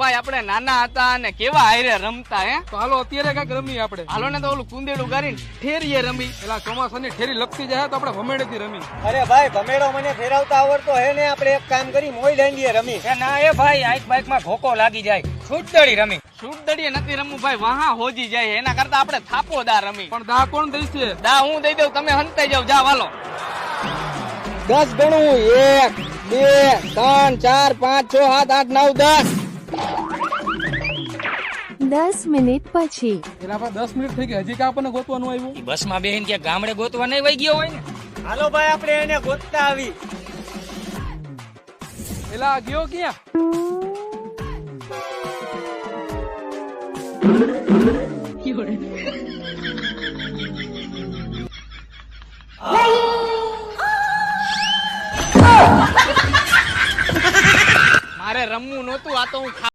ભાઈ આપણે નાના હતા અને કેવા હારે રમતા હે? તો હાલો અત્યારે કંઈક રમી આપણે. હાલો ને તો ઓલું કુંદેડું કરીને ઠેરીએ રમી. એટલે ચોમાસાની ઠેરી લપસી જાય તો આપણે ભમેડેથી રમી અરે ભાઈ ભમેડો મને ફેરવતા આવડતો હે ને આપણે એક કામ કરી મોઈ દાંડીએ રમી ના એ ભાઈ આઈક બાઈકમાં ખોખો લાગી જાય. છૂટદડી રમી. છૂટદડી નથી રમવું ભાઈ વાહા હોજી જાય એના કરતા આપણે થાપો દા રમી. પણ દા કોણ દઈશે દા હું દઈ દઉં તમે હંતાઈ જાવ જા વાલો દસ ગણું એક બે ત્રણ ચાર પાંચ છ સાત આઠ નવ દસ. દસ મિનિટ પછી. એટલે આપણે દસ મિનિટ થઈ ગઈ હજી કા આપણને ગોતવાનું આવ્યું? બસમાં બેહીન કે ગામડે ગોતવા નહીં વહી ગયો હોય ને? હાલો ભાઈ આપણે એને ગોતતા આવી. પેલા ગયો ક્યાં? મારે રમવું નહોતું આ તો હું